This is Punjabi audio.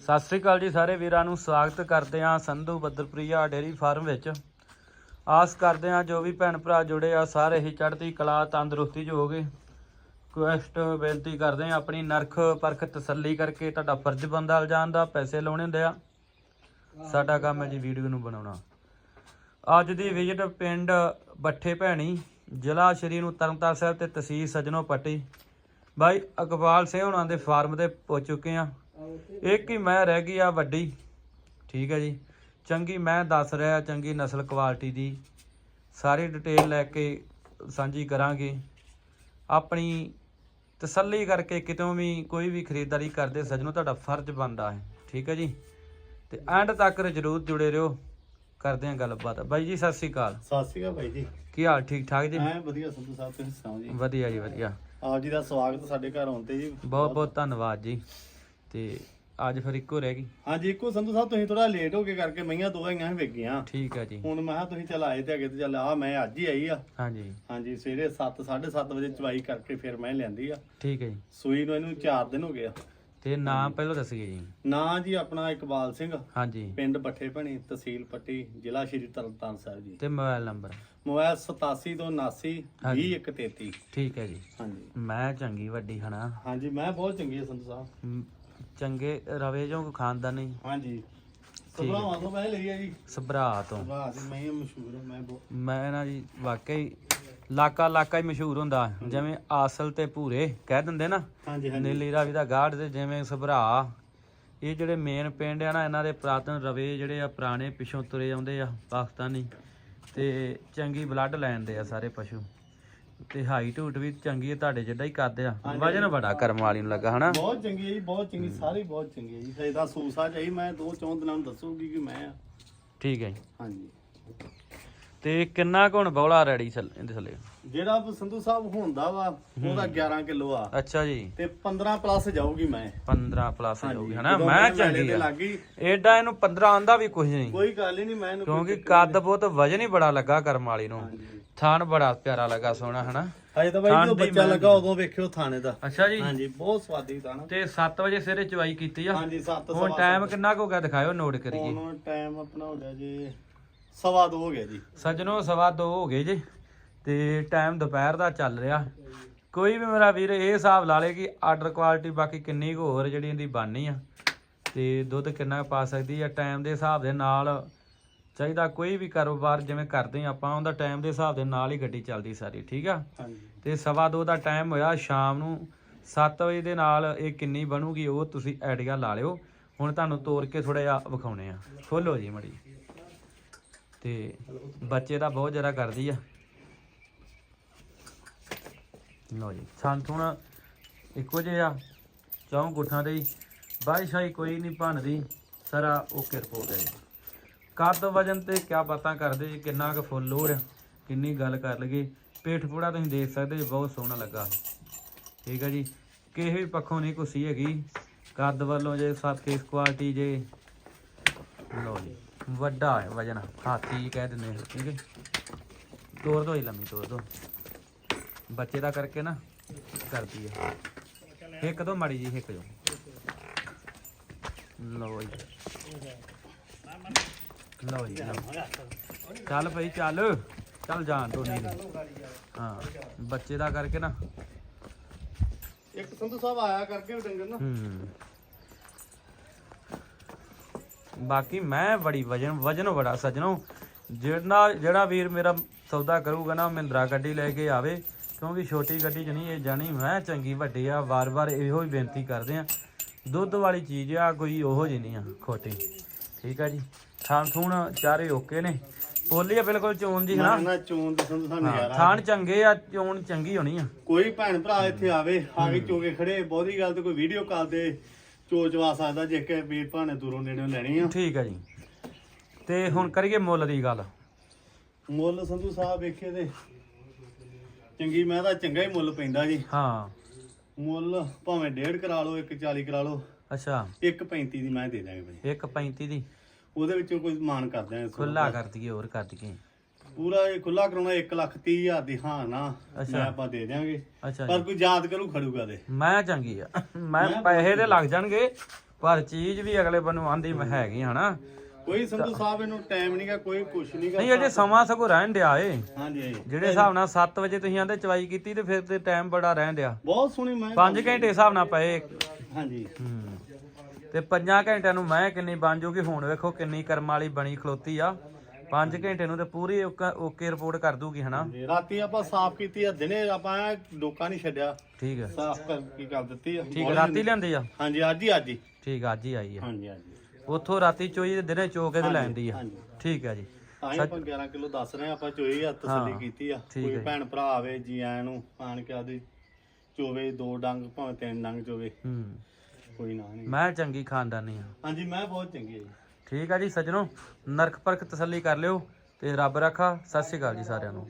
ਸਤਿ ਸ੍ਰੀ ਅਕਾਲ ਜੀ ਸਾਰੇ ਵੀਰਾਂ ਨੂੰ ਸਵਾਗਤ ਕਰਦੇ ਹਾਂ ਸੰਧੂ ਬੱਦਰਪ੍ਰਿਆ ਡੇਰੀ ਫਾਰਮ ਵਿੱਚ। ਆਸ ਕਰਦੇ ਹਾਂ ਜੋ ਵੀ ਭੈਣ ਭਰਾ ਜੁੜੇ ਆ, ਸਾਰੇ ਹੀ ਚੜ੍ਹਦੀ ਕਲਾ, ਤੰਦਰੁਸਤੀ ਚ ਹੋਗੇ ਕੁਐਸਟ ਬੇਨਤੀ ਕਰਦੇ ਹਾਂ ਆਪਣੀ ਨਰਖ ਪਰਖ ਤਸੱਲੀ ਕਰਕੇ ਤੁਹਾਡਾ ਫਰਜ਼ ਬੰਦਾ ਇਲਜ਼ਾਮ ਦਾ, ਪੈਸੇ ਲਾਉਣੇ ਹੁੰਦੇ ਆ। ਸਾਡਾ ਕੰਮ ਹੈ ਜੀ ਵੀਡੀਓ ਨੂੰ ਬਣਾਉਣਾ। ਅੱਜ ਦੀ ਵਿਜ਼ਿਟ ਪਿੰਡ ਬੱਠੇ ਭੈਣੀ, ਜ਼ਿਲ੍ਹਾ ਸ਼੍ਰੀ ਨੂੰ ਤਰਨਤਾਰਨ ਸਾਹਿਬ ਤੇ ਤਹਿਸੀਲ ਸਜਣੋ ਪੱਟੀ। ਬਾਈ ਅਕਬਾਲ ਸਿੰਘ ਹੁਣਾਂ ਦੇ ਫਾਰਮ ਤੇ ਪਹੁੰਚ ਚੁੱਕੇ ਆ ਇੱਕ ਹੀ ਮੈਂ ਰਹਿ ਗਈ ਆ ਵੱਡੀ। ਠੀਕ ਹੈ ਜੀ। ਚੰਗੀ ਮੈਂ ਦੱਸ ਰਿਹਾ ਚੰਗੀ ਨਸਲ ਕੁਆਲਿਟੀ ਦੀ। ਸਾਰੀ ਡਿਟੇਲ ਲੈ ਕੇ ਸਾਂਝੀ ਕਰਾਂਗੇ। ਆਪਣੀ ਤਸੱਲੀ ਕਰਕੇ ਕਿਤੋਂ ਵੀ ਕੋਈ ਵੀ ਖਰੀਦਦਾਰੀ ਕਰਦੇ ਸੱਜਣੋ ਤੁਹਾਡਾ ਫਰਜ਼ ਬਣਦਾ ਹੈ। ਠੀਕ ਹੈ ਜੀ। ਤੇ ਐਂਡ ਤੱਕ ਜਰੂਰ ਜੁੜੇ ਰਹੋ। ਕਰਦੇ ਹਾਂ ਗੱਲਬਾਤ। ਬਾਈ ਜੀ ਸਤਿ ਸ੍ਰੀ ਅਕਾਲ। ਸਤਿ ਸ਼੍ਰੀ ਅਕਾਲ ਭਾਈ ਜੀ। ਕੀ ਹਾਲ ਠੀਕ ਠਾਕ ਜੀ? ਐ ਵਧੀਆ ਸੰਧੂ ਸਾਹਿਬ ਤੁਸੀਂ ਸੁਣਾਓ ਜੀ? ਵਧੀਆ ਜੀ ਵਧੀਆ। ਆਪ ਜੀ ਦਾ ਸਵਾਗਤ ਸਾਡੇ ਘਰ ਆਉਣ ਤੇ ਜੀ। ਬਹੁਤ ਬਹੁਤ ਧੰਨਵਾਦ ਜੀ। ਤੇ ਅੱਜ ਫਿਰ ਇੱਕੋ ਰਹਿ ਗਈ। ਹਾਂਜੀ ਇੱਕੋ ਸੰਧੂ ਸਾਹਿਬ ਤੁਸੀਂ ਥੋੜਾ ਲੇਟ ਹੋ ਕੇ ਕਰਕੇ ਮਈਆਂ ਦੋ ਆਈਆਂ ਵਿਕ ਗਈਆਂ ਠੀਕ ਹੈ ਜੀ। ਹੁਣ ਮੈਂ ਕਿਹਾ ਤੁਸੀਂ ਚੱਲ ਆਏ ਤੇ ਅਗੇ ਤੇ ਚੱਲ ਆ ਮੈਂ ਅੱਜ ਹੀ ਆਈ ਆ। ਹਾਂਜੀ। ਹਾਂਜੀ ਸਵੇਰੇ 7 7:30 ਵਜੇ ਚਵਾਈ ਕਰਕੇ ਫਿਰ ਮੈਂ ਲੈਂਦੀ ਆ। ਠੀਕ ਹੈ ਜੀ। ਸੂਈ ਨੂੰ ਇਹਨੂੰ 4 ਦਿਨ ਹੋ ਗਏ ਆ। ਤੇ ਨਾਮ ਪਹਿਲਾਂ ਦੱਸੀਏ ਜੀ। ਨਾਂ ਜੀ ਆਪਣਾ ਇਕਬਾਲ ਸਿੰਘ। ਹਾਂਜੀ। ਪਿੰਡ ਬੱਠੇ ਭਣੀ ਤਹਿਸੀਲ ਪੱਟੀ ਜ਼ਿਲ੍ਹਾ ਸ਼੍ਰੀ ਤਰਨਤਾਰਨ ਸਾਹਿਬ ਜੀ। ਤੇ ਮੋਬਾਈਲ ਨੰਬਰ? ਮੋਬਾਈਲ 87 ਤੋਂ 79 ਹਾਂਜੀ। 2133 ਠੀਕ ਹੈ ਜੀ। ਹਾਂਜੀ। ਮੈਂ ਚੰਗੀ ਵੱਡੀ ਹਨਾ ਹਾਂਜੀ ਮੈਂ ਬਹੁਤ ਚੰਗੀ ਆ ਸੰਧੂ ਸਾਹਿਬ। ਚੰਗੇ ਰਵੇ ਜੋ ਖਾਨਦਾਨੀ। ਹਾਂਜੀ। ਸਭਰਾਵਾਂ ਤੋਂ ਮੈਂ ਲਈ ਆ ਜੀ। ਸਭਰਾ ਤੋਂ। ਵਾਹ ਜੀ ਮੈਂ ਮਸ਼ਹੂਰ ਹਾਂ ਮੈਂ ਬਹੁਤ ਮੈਂ ਨਾ ਜੀ ਵਾਕਈ ਲਾਕਾ ਲਾਕਾ ਹੀ ਮਸ਼ਹੂਰ ਹੁੰਦਾ। ਜਿਵੇਂ ਆਸਲ ਤੇ ਭੂਰੇ ਕਹਿ ਦਿੰਦੇ ਨਾ। ਹਾਂਜੀ ਹਾਂਜੀ। ਨੀਲੀ ਰਾਵੀ ਦਾ ਗਾੜ ਤੇ ਜਿਵੇਂ ਸਭਰਾ। ਇਹ ਜਿਹੜੇ ਮੇਨ ਪਿੰਡ ਆ ਨਾ ਇਹਨਾਂ ਦੇ ਪੁਰਾਤਨ ਰਵੇ ਜਿਹੜੇ ਆ ਪੁਰਾਣੇ ਪਿਛੋਂ ਤੁਰੇ ਆਉਂਦੇ ਆ ਪਾਕਿਸਤਾਨੀ। ਤੇ ਚੰਗੀ ਬਲੱਡ ਲੈਣ ਦੇ ਆ ਸਾਰੇ ਪਸ਼ੂ। ਤੇ ਹਾਈਟ ਹੂਟ ਵੀ ਚੰਗੀ ਹੈ ਤੁਹਾਡੇ ਜਿੱਡਾ ਹੀ ਕਰਦੇ ਆ। ਹਾਂਜੀ। ਵਜਨ ਬੜਾ ਕਰਮ ਵਾਲੀ ਨੂੰ ਲੱਗਾ ਹਨਾ? ਬਹੁਤ ਚੰਗੀ ਹੈ ਜੀ ਬਹੁਤ ਚੰਗੀ ਸਾਰੀ ਬਹੁਤ ਚੰਗੀ ਹੈ ਜੀ। ਇਹਦਾ ਸੂਸਾ ਚਾਹੀ ਮੈਂ ਦੋ ਚੌਂ ਦਿਨਾਂ ਨੂੰ ਦੱਸੂਗੀ ਕਿ ਮੈਂ ਆ। ਠੀਕ ਹੈ ਜੀ। ਹਾਂਜੀ। ਤੇ ਕਿੰਨਾ ਕੁ ਹੁਣ ਬੌਲਾ ਰੈਡੀ ਇਹਦੇ ਥੱਲੇ? ਜਿਹੜਾ ਸੰਧੂ ਸਾਹਿਬ ਹੁੰਦਾ ਵਾ ਉਹਦਾ 11 ਕਿਲੋ ਆ। ਅੱਛਾ ਜੀ। ਤੇ 15 ਪਲੱਸ ਜਾਊਗੀ ਮੈਂ। 15 ਪਲੱਸ ਜਾਊਗੀ ਹਨਾ? ਮੈਂ ਚੰਗੀ ਤੇ ਆ। ਏਡਾ ਇਹਨੂੰ 15 ਆਂਦਾ ਵੀ ਕੁਝ ਨਹੀਂ। ਕੋਈ ਗੱਲ ਹੀ ਨਹੀਂ ਮੈਂ ਇਹਨੂੰ ਕਿਉਂਕਿ ਕੱਦ ਬਹੁਤ ਵਜਨ ਹੀ ਬੜਾ ਲੱਗਾ ਕਰਮ ਵਾਲੀ ਨੂੰ। ਹਾਂਜੀ। ਥਾਨ ਬੜਾ ਪਿਆਰਾ ਲੱਗਾ ਸੋਹਣਾ ਹਨਾ? ਹਜੇ ਤਾਂ ਬਾਈ ਜਦੋਂ ਬੱਚਾ ਲੱਗਾ ਉਦੋਂ ਵੇਖਿਓ ਥਾਣੇ ਦਾ। ਅੱਛਾ ਜੀ। ਹਾਂਜੀ ਬਹੁਤ ਸਵਾਦੀ ਥਾਣਾ ਤੇ 7 ਵਜੇ ਸਵੇਰੇ ਚਵਾਈ ਕੀਤੀ ਆ? ਹਾਂਜੀ 7 ਹੁਣ ਟਾਈਮ ਕਿੰਨਾ ਕੁ ਹੋ ਗਿਆ ਦਿਖਾਇਓ ਨੋਟ ਕਰੀਏ। ਹੁਣ ਟਾਈਮ ਆਪਣਾ ਹੋ ਗਿਆ ਜੀ ਸਵਾ ਦੋ ਹੋ ਗਿਆ ਜੀ। ਸੱਜਣੋ ਸਵਾ ਦੋ ਹੋ ਗਏ ਜੀ। ਤੇ ਟਾਈਮ ਦੁਪਹਿਰ ਦਾ ਚੱਲ ਰਿਹਾ। ਕੋਈ ਵੀ ਮੇਰਾ ਵੀਰ ਇਹ ਹਿਸਾਬ ਲਾ ਲੇ ਕਿ ਆਰਡਰ ਕੁਆਲਿਟੀ ਬਾਕੀ ਕਿੰਨੀ ਕੁ ਹੋਰ ਜਿਹੜੀ ਇਹਦੀ ਬਣਨੀ ਆ। ਤੇ ਦੁੱਧ ਕਿੰਨਾ ਪਾ ਸਕਦੀ ਆ ਟਾਈਮ ਦੇ ਹਿਸਾਬ ਦੇ ਨਾਲ ਚਾਹੀਦਾ ਕੋਈ ਵੀ ਕਾਰੋਬਾਰ ਜਿਵੇਂ ਕਰਦੇ ਆ ਆਪਾਂ ਉਹਦਾ ਟਾਈਮ ਦੇ ਹਿਸਾਬ ਦੇ ਨਾਲ ਹੀ ਗੱਡੀ ਚੱਲਦੀ ਸਾਰੀ ਠੀਕ ਆ? ਤੇ ਸਵਾ ਦੋ ਦਾ ਟਾਈਮ ਹੋਇਆ ਸ਼ਾਮ ਨੂੰ 7 ਵਜੇ ਦੇ ਨਾਲ ਇਹ ਕਿੰਨੀ ਬਣੂਗੀ ਉਹ ਤੁਸੀਂ ਆਈਡੀਆ ਲਾ ਲਿਓ। ਹੁਣ ਤੁਹਾਨੂੰ ਤੋੜ ਕੇ ਥੋੜਾ ਜਿਹਾ ਵਿਖਾਉਣੇ ਆ। ਖੋਲੋ ਜੀ ਮੜੀ। ਤੇ ਬੱਚੇ ਦਾ ਬਹੁਤ ਜ਼ਿਆਦਾ ਕਰਦੀ ਆ। ਲਓ ਜੀ ਸੰਤੁਣ ਇੱਕੋ ਜਿਹਾ ਚੌਂ ਗੁੱਠਾਂ ਦੇ ਬਾਈ ਸ਼ਾਈ ਕੋਈ ਨਹੀਂ ਭੰਨਦੀ। ਸਾਰਾ ਓਕੇ ਰਿਪੋਰਟ ਹੈ ਜੀ ਕੱਦ ਵਜਨ ਤੇ ਕਿਆ ਬਾਤਾਂ ਕਰਦੇ ਜੀ ਕਿੰਨਾ ਕੁ ਫੁੱਲ ਹੋਰ ਕਿੰਨੀ ਗੱਲ ਕਰ ਲਈਏ। ਪੇਠ ਪੂੜਾ ਤੁਸੀਂ ਦੇਖ ਸਕਦੇ ਜੀ, ਬਹੁਤ ਸੋਹਣਾ ਲੱਗਾ। ਠੀਕ ਹੈ ਜੀ ਕਿਸੇ ਵੀ ਪੱਖੋਂ ਨਹੀਂ ਕੁਸੀ ਹੈਗੀ। ਕੱਦ ਵੱਲੋਂ ਜੇ ਸੱਤ ਫੇਸ ਕੁਆਲਿਟੀ ਜੇ ਲਓ ਜੀ ਵੱਡਾ ਹੈ ਵਜਨ ਹਾਥੀ ਕਹਿ ਦਿੰਦੇ ਠੀਕ ਹੈ। ਤੋੜ ਦੋ ਹੀ ਲੰਮੀ ਤੋੜ ਦੋ। ਬੱਚੇ ਦਾ ਕਰਕੇ ਨਾ ਕਰਦੀ ਹੈ ਇੱਕ ਦੋ ਮਾੜੀ ਜੀ ਇੱਕ ਜੋ ਲਓ ਜੀ। ਲਓ ਜੀ। ਲਓ। ਚੱਲ ਭਾਈ ਚੱਲ। ਚੱਲ ਜਾਣ ਤੋਂ ਨਹੀਂ ਹਾਂ ਬੱਚੇ ਦਾ ਕਰਕੇ ਨਾ। ਇੱਕ ਸੰਧੂ ਸਾਹਿਬ ਆਇਆ ਕਰਕੇ ਵੀ ਡੰਗਰ ਨਾ। ਹੂੰ। ਬਾਕੀ ਮੈਂ ਬੜੀ ਵਜਨ ਵਜਨ ਬੜਾ ਸਜਣੋ। ਜਿਹੜਾ ਜਿਹੜਾ ਵੀਰ ਮੇਰਾ ਸੌਦਾ ਕਰੂਗਾ ਨਾ ਮਹਿੰਦਰਾ ਗੱਡੀ ਲੈ ਕੇ ਆਵੇ। ਕਿਉਂਕਿ ਛੋਟੀ ਗੱਡੀ 'ਚ ਨਹੀਂ ਇਹ ਜਾਣੀ ਮੈਂ ਚੰਗੀ ਵੱਡੀ ਆ ਵਾਰ-ਵਾਰ ਇਹੋ ਹੀ ਬੇਨਤੀ ਕਰਦੇ ਆ। ਦੁੱਧ ਵਾਲੀ ਚੀਜ਼ ਆ ਕੋਈ ਉਹੋ ਜਿਹੀ ਨਹੀਂ ਆ ਖੋਟੀ। ਠੀਕ ਆ ਜੀ। ਥਾਣ ਥੂਣ ਚਾਰੇ ਓਕੇ ਨੇ। ਪੋਲੀ ਆ ਬਿਲਕੁਲ ਚੋਣ ਜੀ ਹਨਾ? ਨਾ ਚੋਣ ਦੇ ਸਾਹਿਬ ਹਾਂ ਨਜ਼ਾਰਾ ਥਾਣ ਚੰਗੇ ਆ ਚੋਣ ਚੰਗੀ ਹੋਣੀ ਆ। ਕੋਈ ਭੈਣ ਭਰਾ ਇੱਥੇ ਆਵੇ ਆ ਕੇ ਚੋਗੇ ਖੜੇ ਬਹੁਤੀ ਗੱਲ ਤੇ ਕੋਈ ਵੀਡੀਓ ਕਾਲ ਤੇ ਚੋਚਵਾ ਸਕਦਾ ਜੇ ਕਿ ਵੀਰ ਭਾਣੇ ਦੂਰੋਂ ਨੇੜੋਂ ਲੈਣੀ ਆ। ਠੀਕ ਆ ਜੀ। ਤੇ ਹੁਣ ਕਰੀਏ ਮੁੱਲ ਦੀ ਗੱਲ। ਮੁੱਲ ਸੰਧੂ ਸਾਹਿਬ ਵੇਖੇ ਤੇ ਚੰਗੀ ਮੈਂ ਤਾਂ ਚੰਗਾ ਹੀ ਮੁੱਲ ਪੈਂਦਾ ਜੀ। ਹਾਂ। ਮੁੱਲ ਭਾਵੇਂ 1.5 ਕਰਾ ਲਓ 1.40 ਕਰਾ ਲਓ। ਅੱਛਾ। 1.35 ਦੀ ਮੈਂ ਦੇ ਦਾਂਗੇ ਭਾਈ 1.35 ਦੀ। ਉਹਦੇ ਵਿੱਚੋਂ ਕੋਈ ਮਾਨ ਕਰ ਦਿਆਂਗੇ ਖੁੱਲਾ ਕਰ ਦਈਏ ਹੋਰ ਕਰ ਦਈਏ। ਪੂਰਾ ਇਹ ਖੁੱਲਾ ਕਰਾਉਣਾ 1 ਲੱਖ 30 ਹਜ਼ਾਰ ਦੀ ਹਾਂ ਨਾ ਅੱਛਾ। ਮੈਂ ਆਪਾਂ ਦੇ ਦਿਆਂਗੇ। ਅੱਛਾ ਪਰ ਜੀ ਕੋਈ ਯਾਦ ਕਰੂ ਖੜੂਗਾ ਦੇ ਮੈਂ ਚੰਗੀ ਆ। ਮੈਂ ਪੈਸੇ ਦੇ ਲੱਗ ਜਾਣਗੇ ਪਰ ਚੀਜ਼ ਵੀ ਅਗਲੇ ਬੰਨੂ ਆਂਦੀ ਮੈਂ ਹੈਗੀ ਹਨਾ ਕੋਈ ਸੰਧੂ ਸਾਹਿਬ ਇਹਨੂੰ ਟਾਈਮ ਨਹੀਂਗਾ ਕੋਈ ਕੁਛ ਨਹੀਂਗਾ ਨਹੀਂ ਅਜੇ ਸਮਾਂ ਸਗੋਂ ਰਹਿਣ ਡਿਆ ਏ। ਹਾਂਜੀ ਹਾਂਜੀ। ਜਿਹੜੇ ਹਿਸਾਬ ਨਾਲ 7 ਵਜੇ ਤੁਸੀਂ ਆਂਦੇ ਚਵਾਈ ਕੀਤੀ ਤੇ ਫਿਰ ਤੇ ਟਾਈਮ ਬੜਾ ਰਹਿਣ ਡਿਆ ਬਹੁਤ ਸੋਹਣੀ ਮੈਂ 5 ਘੰਟੇ ਹਿਸਾਬ ਨਾਲ ਪਏ। ਹਾਂਜੀ। ਹੂੰ। ਤੇ 5 ਘੰਟਿਆਂ ਨੂੰ ਮੈਂ ਕਿੰਨੀ ਬਣ ਜੂਗੀ? ਹੁਣ ਵੇਖੋ ਕਿੰਨੀ ਕਰਮ ਵਾਲੀ ਬਣੀ ਖਲੋਤੀ ਆ। 5 ਘੰਟੇ ਨੂੰ ਤੇ ਪੂਰੀ ਓਕ- ਰਿਪੋਰਟ ਕਰ ਦੂਗੀ ਹਨਾ? ਰਾਤੀ ਆਪਾਂ ਸਾਫ਼ ਕੀਤੀ ਆ ਦਿਨੇ ਆਪਾਂ ਡੋਕਾ ਨਹੀਂ ਛੱਡਿਆ। ਠੀਕ ਹੈ ਸਾਫ਼ ਕਰ ਕੀ ਕਰ ਦਿੱਤੀ ਆ? ਠੀਕ ਰਾਤੀ ਲਿਆਂਦੀ ਆ? ਹਾਂਜੀ ਅੱਜ ਹੀ ਅੱਜ ਹੀ। ਠੀਕ ਆ, ਅੱਜ ਹੀ ਆਈ ਆ। ਹਾਂਜੀ ਹਾਂਜੀ। ਉੱਥੋਂ ਰਾਤੀ ਚੋਈ ਤੇ ਦਿਨੇ ਚੋ ਕੇ ਤੇ ਲੈਂਦੀ ਆ। ਠੀਕ ਹੈ ਜੀ ਆਪਾਂ 11 ਕਿਲੋ ਦੱਸ ਰਹੇ ਆ ਆਪਾਂ ਚੋਈ ਆ ਤਸੱਲੀ ਕੀਤੀ ਆ। ਕੋਈ। ਭੈਣ ਭਰਾ ਆਵੇ ਜੀ ਆਇਆਂ ਨੂੰ ਆਣ ਕੇ ਆਦੀ ਚੋਵੇ ਦੋ ਡੰਗ ਭਾਵੇਂ ਤਿੰਨ ਡੰਗ ਚੋਵੇ। ਹੂੰ। ਕੋਈ ਨਾ ਨਹੀਂ। ਮੈਂ ਚੰਗੀ ਖਾਨਦਾਨੀ ਆ। ਹਾਂਜੀ ਮੈਂ ਬਹੁਤ ਚੰਗੀ ਹੈ ਜੀ। ਠੀਕ ਆ ਜੀ ਸੱਜਣੋ ਨਰਕ ਪਰਖ ਤਸੱਲੀ ਕਰ ਲਿਓ ਤੇ ਰੱਬ ਰੱਖਾ। ਸਤਿ ਸ਼੍ਰੀ ਅਕਾਲ ਜੀ ਸਾਰਿਆਂ ਨੂੰ।